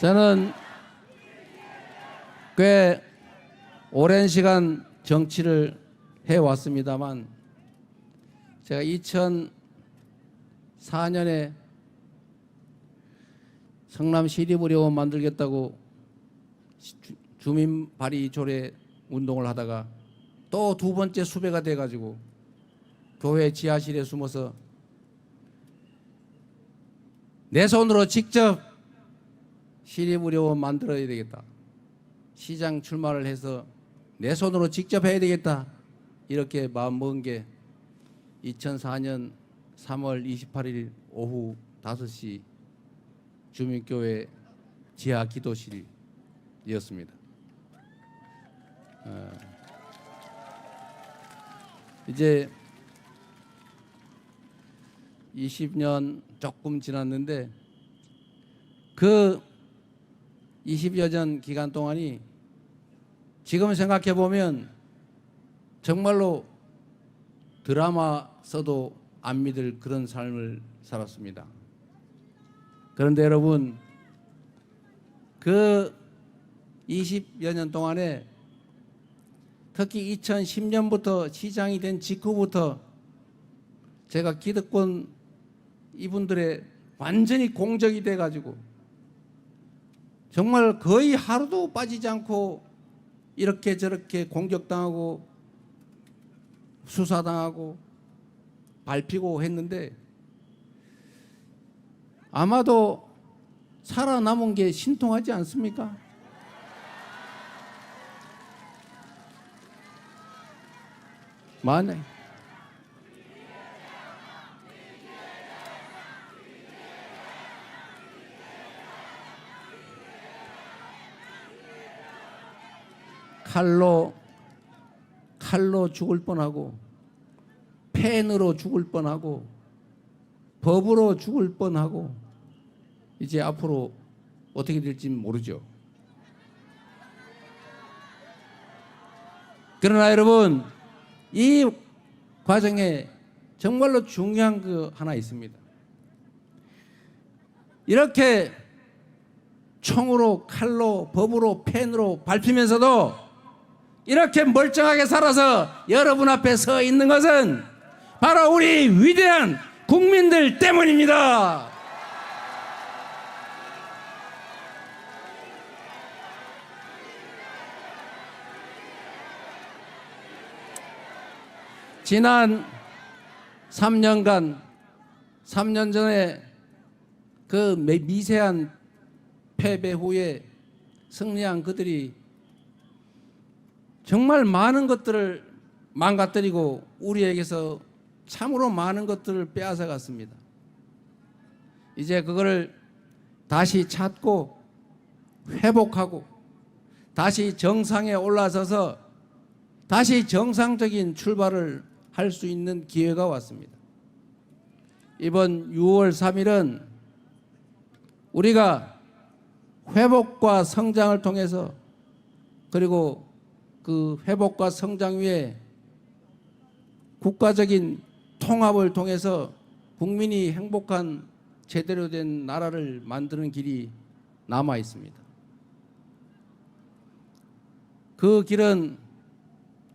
저는 꽤 오랜 시간 정치를 해왔습니다만 제가 2004년에 성남 시립의료원 만들겠다고 주- 주민 발의 조례 운동을 하다가 또 두 번째 수배가 돼가지고 교회 지하실에 숨어서 내 손으로 직접 시립의료원 만들어야 되겠다. 시장 출마를 해서 내 손으로 직접 해야 되겠다. 이렇게 마음 먹은 게 2004년 3월 28일 오후 5시 주민교회 지하 기도실이었습니다. 어, 이제 20년 조금 지났는데 그 20여 년 기간 동안이 지금 생각해 보면 정말로 드라마 써도 안 믿을 그런 삶을 살았습니다. 그런데 여러분 그 20여 년 동안에 특히 2010년부터 시장이 된 직후부터 제가 기득권 이분들의 완전히 공적이 돼 가지고 정말 거의 하루도 빠지지 않고 이렇게 저렇게 공격당하고 수사당하고 밟히고 했는데 아마도 살아남은 게 신통하지 않습니까? 만약 칼로 칼로 죽을 뻔하고 펜으로 죽을 뻔하고 법으로 죽을 뻔하고 이제 앞으로 어떻게 될지 모르죠. 그러나 여러분 이 과정에 정말로 중요한 그 하나 있습니다. 이렇게 총으로 칼로 법으로 펜으로 밟히면서도 이렇게 멀쩡하게 살아서 여러분 앞에 서 있는 것은 바로 우리 위대한 국민들 때문입니다. 지난 3년간 3년 전에 그 미- 미세한 패배 후에 승리한 그들이 정말 많은 것들을 망가뜨리고 우리에게서 참으로 많은 것들을 빼앗아 갔습니다. 이제 그거를 다시 찾고 회복하고 다시 정상에 올라서서 다시 정상적인 출발을 할 수 있는 기회가 왔습니다. 이번 6월 3일은 우리가 회복과 성장을 통해서 그리고 그 회복과 성장 위에 국가적인 통합을 통해서 국민이 행복한 제대로 된 나라를 만드는 길이 남아 있습니다. 그 길은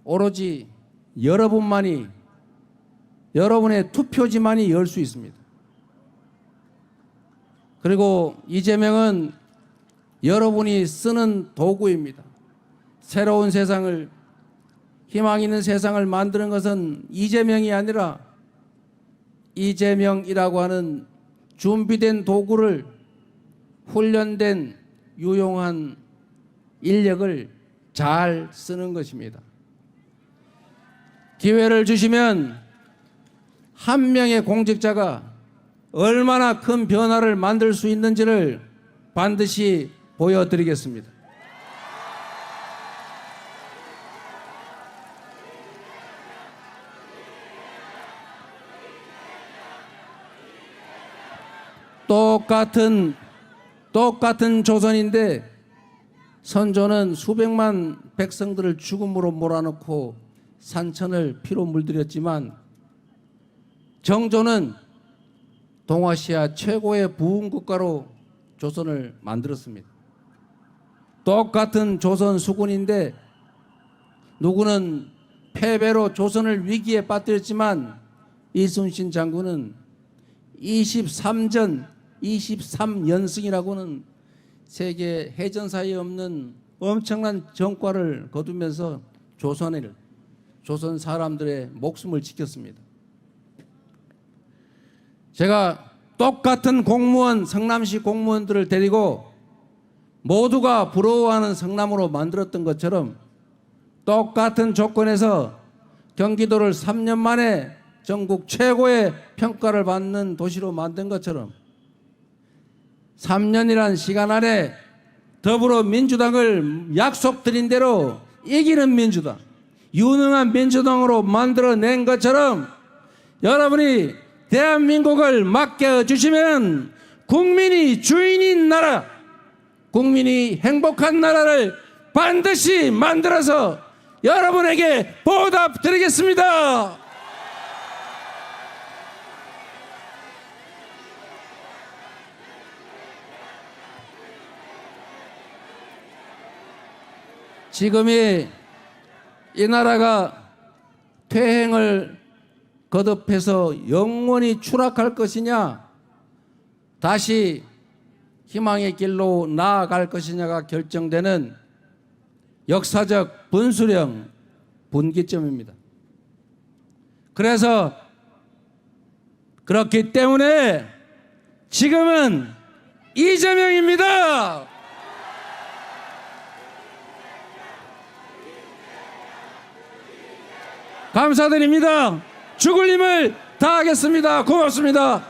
오로지 여러분만이 여러분의 투표지만이 열 수 있습니다. 그리고 이재명은 여러분이 쓰는 도구입니다. 새로운 세상을 희망 있는 세상을 만드는 것은 이재명이 아니라 이재명이라고 하는 준비된 도구를 훈련된 유용한 인력을 잘 쓰는 것입니다. 기회를 주시면 한 명의 공직자가 얼마나 큰 변화를 만들 수 있는지를 반드시 보여드리겠습니다. 똑같은 똑같은 조선인데 선조는 수백만 백성들을 죽음으로 몰아넣고 산천을 피로 물들였지만 정조는 동아시아 최고의 부흥 국가로 조선을 만들었습니다. 똑같은 조선 수군인데 누구는 패배로 조선을 위기에 빠뜨렸지만 이순신 장군은 23전 23연승이라고는 세계 해전사에 없는 엄청난 정과를 거두면서 조선을 조선 사람들의 목숨을 지켰습니다. 제가 똑같은 공무원 성남시 공무원들을 데리고 모두가 부러워하는 성남으로 만들었던 것처럼 똑같은 조건에서 경기도를 3년 만에 전국 최고의 평가를 받는 도시로 만든 것처럼 3년이란 시간 안에 더불어민주당을 약속드린 대로 이기는 민주당, 유능한 민주당으로 만들어낸 것처럼 여러분이 대한민국을 맡겨주시면 국민이 주인인 나라, 국민이 행복한 나라를 반드시 만들어서 여러분에게 보답드리겠습니다. 지금이 이 나라가 퇴행을 거듭해서 영원히 추락할 것이냐, 다시 희망의 길로 나아갈 것이냐가 결정되는 역사적 분수령 분기점입니다. 그래서 그렇기 때문에 지금은 이재명입니다. 감사드립니다. 죽을 힘을 다하겠습니다. 고맙습니다.